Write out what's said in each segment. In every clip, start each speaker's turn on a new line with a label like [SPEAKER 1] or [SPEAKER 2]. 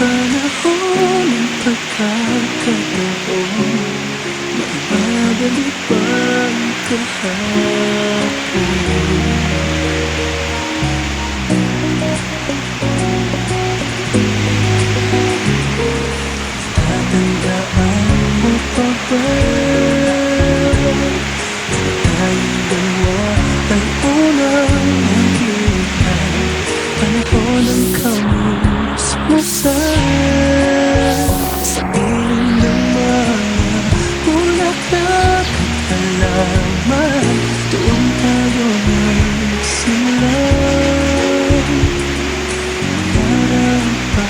[SPEAKER 1] panahon ng pagkakataon Maibabalik pa ang kahapon Tatandaan mo pa ba Tayong dalawa ay unang nakita Panahon ng kamusmusan ka lamang Doon tayo nagsimulan Para pa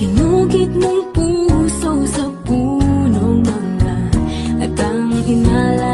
[SPEAKER 2] Hinugit mong puso sa punong mga At ang inalala